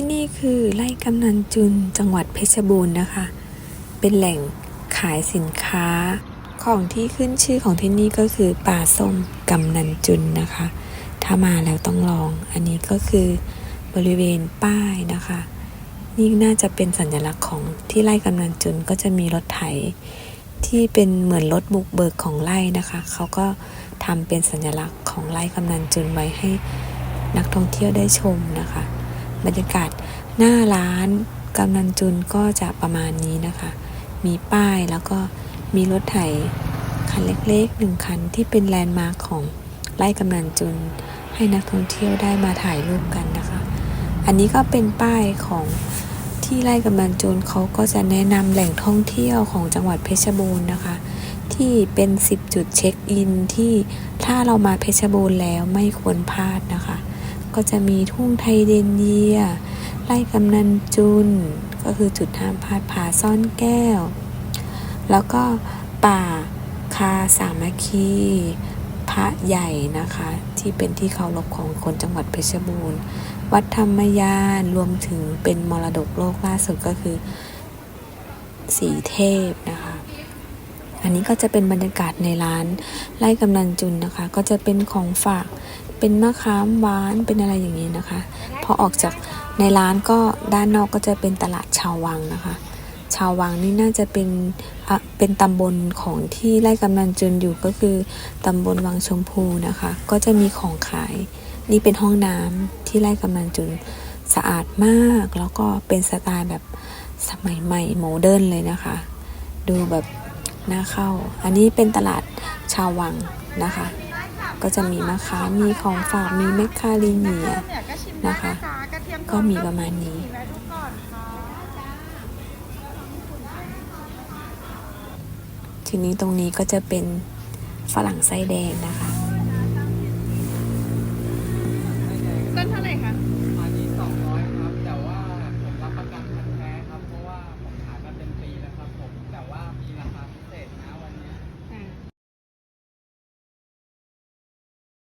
ที่นี่คือไร่กำนันจุนจังหวัดเพชรบูรณ์นะคะ เป็นแหล่งขายสินค้า ของที่ขึ้นชื่อของที่นี่ก็คือปลาส้มกำนันจุนนะคะ ถ้ามาแล้วต้องลอง อันนี้ก็คือบริเวณป้ายนะคะ นี่น่าจะเป็นสัญลักษณ์ของที่ไร่กำนันจุนก็จะมีรถไถที่เป็นเหมือนรถบุกเบิกของไร่นะคะ เขาก็ทำเป็นสัญลักษณ์ของไร่กำนันจุนไว้ให้นักท่องเที่ยวได้ชมนะคะ บรรยากาศหน้าร้านกำนันจุนก็จะประมาณนี้นะคะ มีป้ายแล้วก็มีรถไถคันเล็กๆหนึ่งคันที่เป็นแลนด์มาร์คของไร่กำนันจุน ให้นักท่องเที่ยวได้มาถ่ายรูปกันนะคะ อันนี้ก็เป็นป้ายของที่ไร่กำนันจุนเขาก็จะแนะนำแหล่งท่องเที่ยวของจังหวัดเพชรบูรณ์นะคะ ที่เป็น 10 จุดเช็คอินที่ถ้าเรามาเพชรบูรณ์แล้วไม่ควรพลาดนะคะ ก็จะมีทุ่งไทยเดนเยีย ไร่กำนันจุน ก็คือจุดห้ามพาดผาซ่อนแก้ว แล้วก็ป่าคาสามัคคีพระใหญ่นะคะ ที่เป็นที่เคารพของคนจังหวัดเพชรบูรณ์ วัดธรรมยานรวมถึงเป็นมรดกโลกล่าสุดก็คือสีเทพนะคะ อันนี้ก็จะเป็นบรรยากาศในร้านไร่กำนันจุนนะคะ ก็จะเป็นของฝาก เป็นมะขามหวานเป็นอะไรอย่างนี้นะคะ พอออกจากในร้านก็ด้านนอกก็จะเป็นตลาดชาววังนะคะ ชาววังนี่น่าจะเป็นเป็นตำบลของที่ไร่กำนันจุนอยู่ก็คือตำบลวังชมพูนะคะ ก็จะมีของขาย นี่เป็นห้องน้ำที่ไร่กำนันจุนสะอาดมากแล้วก็เป็นสไตล์แบบสมัยใหม่โมเดิร์นเลยนะคะ ดูแบบน่าเข้า อันนี้เป็นตลาดชาววังนะคะ ก็จะมีมะขามมีของฝากมีเมคคาลิเนียเนียนะคะ ก็มีประมาณนี้ทีนี้ตรงนี้ก็จะเป็นฝรั่งไส้แดงนะคะต้นเท่าไหร่คะ